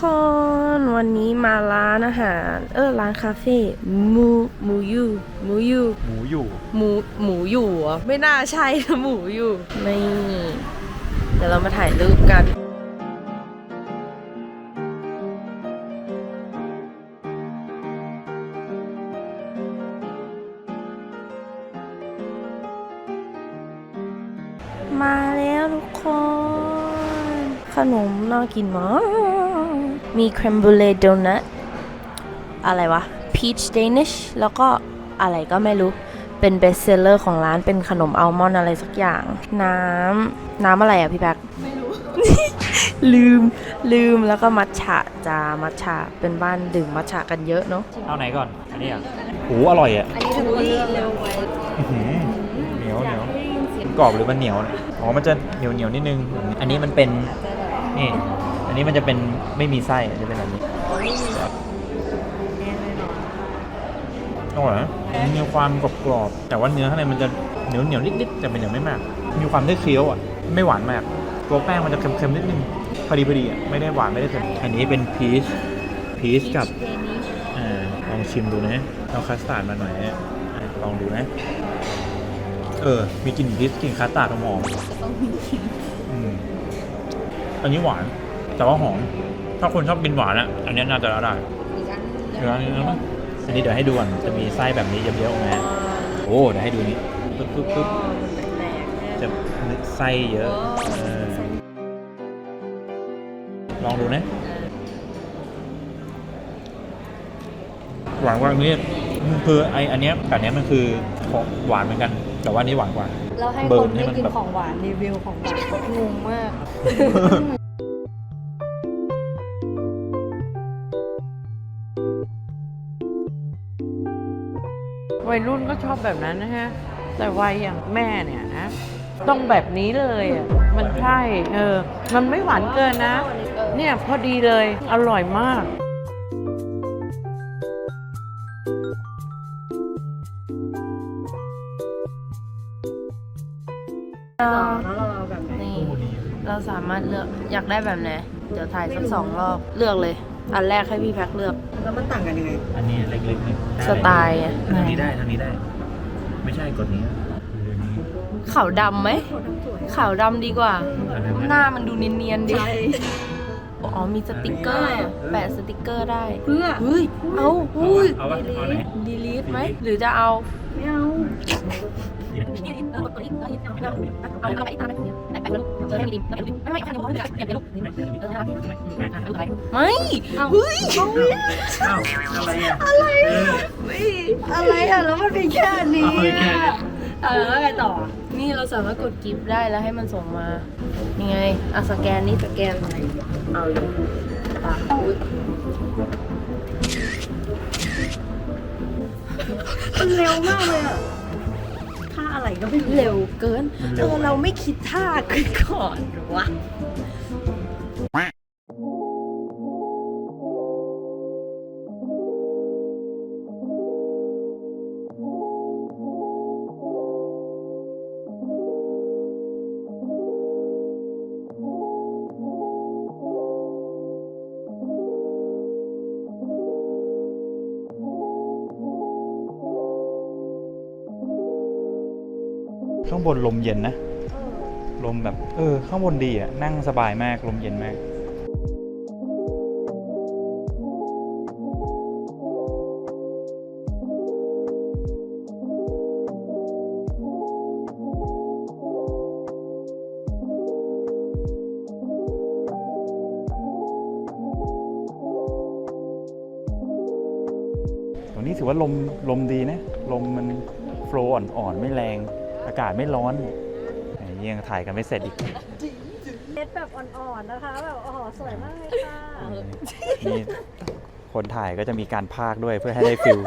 คนวันนี้มาร้านอาหารเออร้านคาเฟ่มูมูยูมูยูหมูอยู่หมูหมูอยู่เหรอไม่น่าใช่นะหมูอยู่นี่เดี๋ยวเรามาถ่ายรูปกัน มาแล้วทุกคน ขนมน่ากินมาก มีคร e มบูเลโดนัทอะไรวะ peach danish แล้วก็อะไรก็ไม่รู้เป็นเบสเซลเลอร์ของร้านเป็นขนมอัลมอนด์อะไรสักอย่าง น้ำน้ำอะไรอะพี่แบ๊กไม่รู้ ลืมลืมแล้วก็มัทฉะจ้ามัทฉะเป็นบ้านดื่มมัทฉะกันเยอะเนาะเอาไหนก่อน อันนี้อะโอ้อร่อยอะอันนี้ถือว่าเร็วไว้อื้อหือเหนียวเหนียวมันกรอบหรือมันเหนียว อ๋อ มันจะเหนียวเหนียวนิดนึง อันนี้มันเป็นนี่ อันนี้มันจะเป็นไม่มีไส้จะเป็นแบบนี้อร่อยนะมันมีความกรอบกรอบๆแต่ว่าเนื้อข้างในมันจะเหนียวเหนียวนิดๆแต่เป็นเหนียวไม่มาก มีความได้เคี้ยวอะไม่หวานมากตัวแป้งมันจะเค็มๆนิดนึงพอดีพอดีอะไม่ได้หวานไม่ได้เค็มอันนี้เป็นพีชพีชกับอ่าลองชิมดูนะเอาคัสตาร์ดมาหน่อยนะลองดูนะ เออ มีกลิ่นพีชกลิ่นคัสตาร์ดหอมอืมอันนี้หวาน แต่ว่าหอม ถ้าคนชอบกินหวานอะอันนี้น่าจะได้เดี๋ยวอันนี้นะอันนี้เดี๋ยวให้ดูก่อนจะมีไส้แบบนี้เยอะๆนะโอ้เดี๋ยวให้ดูนี่ปึ๊บปึ๊บปึ๊บจะไส้เยอะเออลองดูนะหวานกว่าอันนี้คือไออันเนี้ยกับอันเนี้ยมันคือของหวานเหมือนกัน แต่ว่าอันนี้หวานกว่าเราให้เบิคร์นนให้ไม่มันกินแบบของหวานรีวิวของหวานงงมาก วัยรุ่นก็ชอบแบบนั้นนะฮะ แต่วัยอย่างแม่เนี่ยนะต้องแบบนี้เลยอะมันใช่เออ มันไม่หวานเกินนะ เนี่ยพอดีเลยอร่อยมากเราเราแบบไหนนี่เราสามารถเลือกอยากได้แบบไหน เดี๋ยวถ่ายสักสองรอบเลือกเลย อันแรกให้พี่แพ็คเลือก แล้วมันต่างกันยังไง อันนี้เล็กๆนี่สไตล์อะทางนี้ได้ทางนี้ได้ ไม่ใช่กดนี้ขาวดำไหมขาวดำดีกว่า หน้ามันดูเนียนๆดิใช่อ๋อมีสติกเกอร์ แปะสติกเกอร์ได้เพื่อเฮ้ยเอาอุ้ยเอาวะเอาไหนดีลีทไหมหรือจะเอาไม่เอา ไม่เอาเฮ้ยอ้าวอะไรอะอะไรอะแล้วมันมีแค่นี้ เอาไปแค่อะแล้วไงต่อ นี่เราสามารถกดกิฟต์ได้แล้วให้มันส่งมานี่ไงอะสแกนนี่สแกนเอาเลยปะอุ๊ยมันเร็วมากเลยอะ อะไรก็ไม่รู้เร็วเกินมันเอเร็วอเราไม่คิดท่าขึ้นก่อนหรือวะ บนลมเย็นนะ ลมแบบ เออ ข้างบนดีอะ นั่งสบายมาก ลมเย็นมากตัวนี้ถือว่าลมลมดีนะ ลมมันโฟล์อ่อนๆไม่แรง อากาศไม่ร้อนไหนยังถ่ายกันไม่เสร็จอีกเม็ดแบบอ่อนๆนะคะแบบอ๋อสวยมากเลยค่ะนี่คนถ่ายก็จะมีการพากย์ด้วยเพื่อให้ได้ฟิล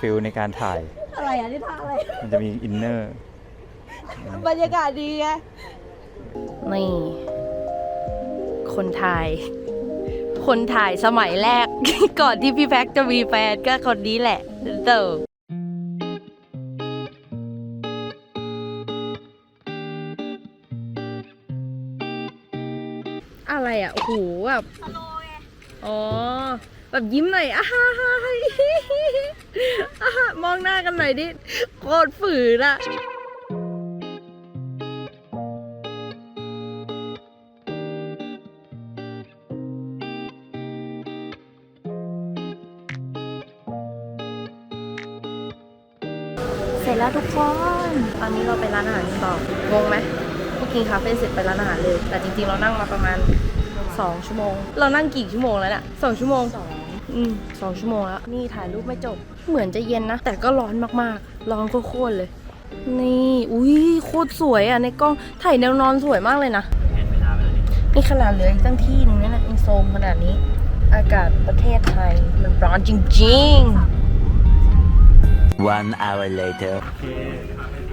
ฟิลในการถ่าย อะไรอะนี่ท่าอะไร มันจะมีอินเนอร์ บรรยากาศดีไง นี่ คนถ่าย คนถ่ายสมัยแรก ก่อนที่พี่แพ็คจะมีแฟนก็คนนี้แหละเตอ อะไรอะ โอ้โหแบบอ๋อ แบบยิ้มหน่อยอะฮ่าฮ่าฮ่าอะฮ่ามองหน้ากันหน่อยดิ โคตรฝืนอะเสร็จแล้วทุกคน ตอนนี้เราไปร้านอาหารกันต่องงไหมเมื่อกินคาเฟ่เสร็จไปร้านอาหารเลย แต่จริงๆเรานั่งมาประมาณ 2ชั่วโมง เรานั่งกี่ชั่วโมงแล้วเนี่ยสองชั่วโมงสองอืมสองชั่วโมงแล้ว นี่ถ่ายรูปไม่จบ เหมือนจะเย็นนะ แต่ก็ร้อนมากๆ ร้อนโคตรๆเลย นี่ อุ้ยโคตรสวยอะในกล้อง ถ่ายแนวนอนสวยมากเลยนะนี่ขนาดเหลืออีกตั้งที่หนึงนั่นแหละยังโซมขนาดนี้ อากาศประเทศไทย มันร้อนจริงๆ One hour later.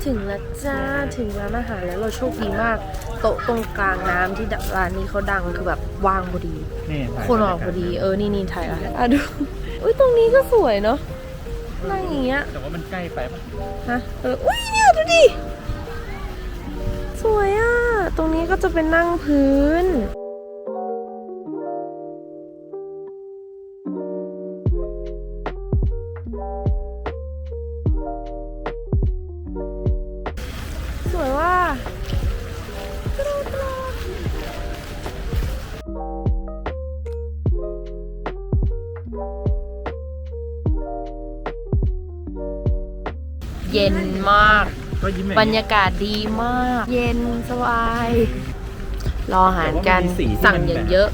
ถึงแล้วจ้า ถึงร้านอาหารแล้วเราโชคดีมาก โต๊ะตรงกลางน้ำที่ร้านนี้เขาดังคือแบบว่างพอดี นี่ถ่ายคนออกพอดีเออ นี่นี่ถ่ายแล้วอะดู อุ้ยตรงนี้ก็สวยเนาะนั่งอย่างเงี้ยแต่ว่ามันใกล้ไปปะฮะเอออุ้ยเนี่ยดูดิ สวยอะ ตรงนี้ก็จะเป็นนั่งพื้น เย็นมาก ก็ยิ้มบรรยากาศดีมาก เย็นสบาย รออาหารกันสั่งอย่างเยอะ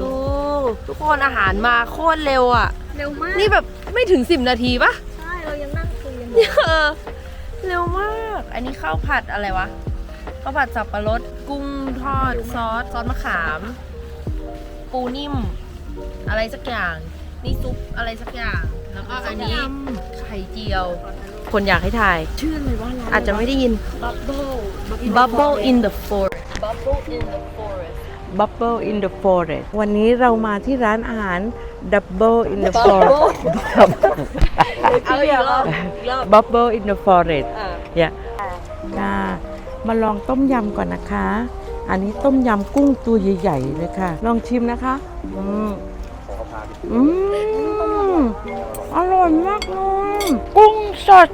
ดูทุกคนอาหารมาโคตรเร็วอะ เร็วมาก นี่แบบไม่ถึง10นาทีปะใช่ เรายังนั่งคุยกันอยู่เออเร็วมาก อันนี้ข้าวผัดอะไรวะ ข้าวผัดสับปะรด กุ้งทอดซอสซอสมะขาม ปูนิ่ม อะไรสักอย่าง นี่ซุปอะไรสักอย่าง แล้วก็อันนี้ไข่เจียว คนอยากให้ถ่าย ชื่ออะไรว่าร้านอาจจะไม่ได้ยินบับเบิ้ล Bubble in the forest Bubble in the forest Bubble in the Forest วันนี้เรามาที่ร้านอาหาร Double in the Forest เอาอีกรอบอีกรอบ Bubble in the Forest อะอย่าค่ะมาลองต้มยำก่อนนะคะ อันนี้ต้มยำกุ้งตัวใหญ่ๆเลยค่ะ ลองชิมนะคะ อืมอืมอร่อยมากเลยกุ้ง สด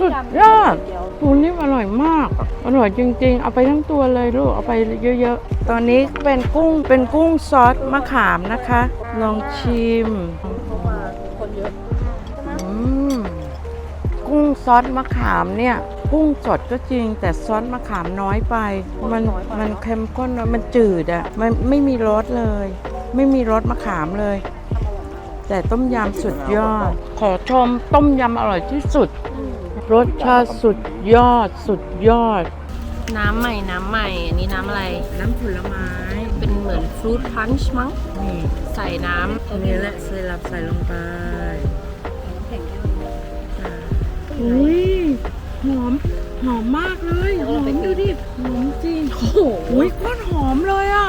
สุดยอดตัวนี้อร่อยมาก อร่อยจริงๆ เอาไปทั้งตัวเลยลูก เอาไปเยอะๆ ตอนนี้เป็นกุ้ง เป็นกุ้งซอสมะขามนะคะ ลองชิมอืม กุ้งซอสมะขามเนี่ย กุ้งสดก็จริง แต่ซอสมะขามน้อยไป มันมันเข้มข้นน้อยมันจืดอะ่ะ มันไม่มีรสเลย ไม่มีรสมะขามเลย แต่ต้มยำสุดยอด ขอชมต้มยำอร่อยที่สุด รสชาติสุดยอดสุดยอด น้ำใหม่น้ำใหม่ อันนี้น้ำอะไร น้ำผลไม้ เป็นเหมือนฟรุตพันช์มั้งนี่ใส่น้อันนี้แหละเซรัปใส่ลงไปอุ้ยหอมหอมมากเลยหอมดูดิหอมจริงโอ้โหอุ้ยโคตรหอมเลยอะ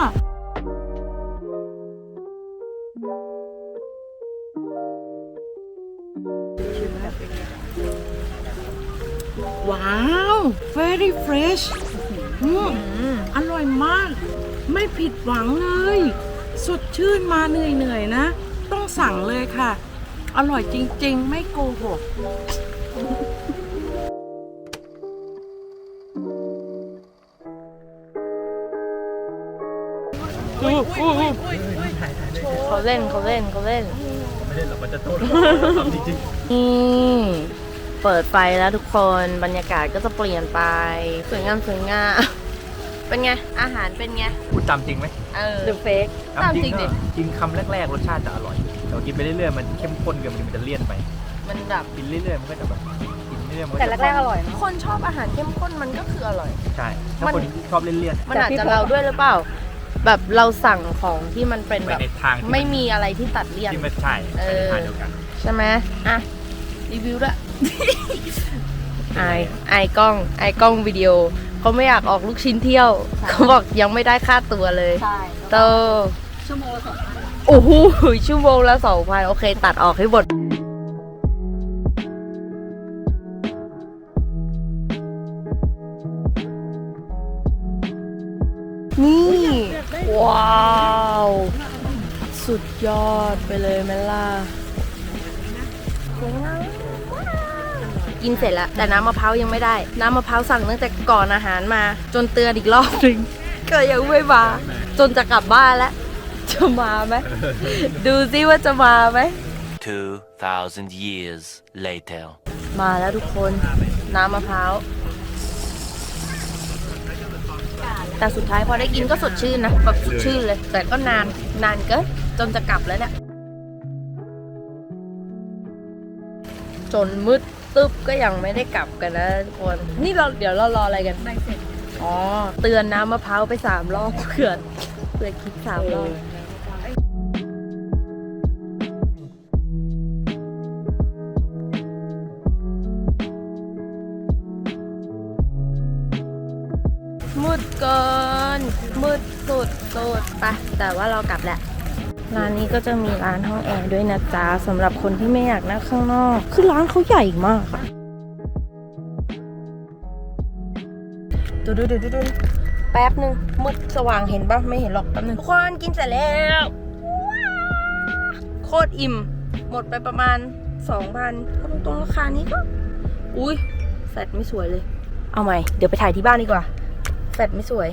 ว้าว very fresh อืมอร่อยมาก ไม่ผิดหวังเลย สดชื่นมาเหนื่อยๆนะ ต้องสั่งเลยค่ะ อร่อยจริงๆ ไม่โกหกำเขาเล่นเขาเล่นเขาเล่น ไม่ได้หรอกมันจะโทษทำจริง นี่ เปิดไฟแล้วทุกคนบรรยากาศก็จะเปลี่ยนไปสวยงามสวยงามเป็นไง อาหารเป็นไงๆพูดตามจริงไหมเออ The fake ตามจริงดิก็กินคำแรกๆ รสชาติจะอร่อย แต่ว่ากินไปเรื่อยๆ มันเข้มข้นเกินมันจะเลี่ยนไป มันแบบกินเรื่อยๆ มันก็จะแบบกินเรื่อยๆ มันก็แต่จะแรกๆ อร่อยเนอะคนชอบอาหารเข้มข้นมันก็คืออร่อย ใช่ถ้ามันคนที่ชอบเลี่ยนมันอาจจะเราด้วยหรือเปล่า แบบเราสั่งของที่มันเป็นๆไปแบบในทางที่ไม่มีอะไรที่ตัดเลี่ยนที่ไม่ใช่เอไปในอทางเดียวกันใช่ไหมอะรีวิว ด้วยไอไอกล้องไอกล้องวิดีโอเขาไม่อยากออกลูกชิ้นเที่ยวเขาบอกยังไม่ได้ค่าตัวเลยใช่โตชั่วโมงละสองพันโอ้โหชั่วโมงละสองพันโอเค ตัดออกให้หมดนี่ ว้าวสสุดยอดไปเลยแม่ล่ะสวยงาม กินเสร็จแล้ว แต่น้ำมะพร้าวยังไม่ได้ น้ำมะพร้าวสั่งตั้งแต่ก่อนอาหารมา จนเตือนอีกรอบหนึ่งก็ยังไม่มา จนจะกลับบ้านแล้ว จะมาไหม ดูซิว่าจะมาไหม 2,000 years later. มาแล้วทุกคน น้ำมะพร้าวแต่สุดท้ายพอได้กินก็สดชื่นนะแบบสดชื่นเลย แต่ก็นานนานเกินจนจะกลับแล้วเนี่ยจนมืด ตึ๊บก็ยังไม่ได้กลับกันนะทุกคน นี่เราเดี๋ยวเรารออะไรกัน ใบเสร็จอ๋อ เตือนน้ำมะพร้าวไปสามรอบเผื่อเผื่อคิดสามรอบมืดเกินมืดสุดสุดไปแต่ว่าเรากลับแหละ ร้านนี้ก็จะมีร้านห้องแอร์ด้วยนะจ๊ะสำหรับคนที่ไม่อยากนั่งข้างนอก คือร้านเขาใหญ่มากอะดูดูดูดูดูแป๊บหนึ่งมืดสว่างเห็นปะไม่เห็นหรอกแป๊บหนึงทุกคนกินเสร็จแล้ว โคตรอิ่ม หมดไปประมาณ2,000ก็ตรงราคานี้ก็ อุ้ยแฟดไม่สวยเลย เอาใหม่ เดี๋ยวไปถ่ายที่บ้านดีกว่า แฟดไม่สวย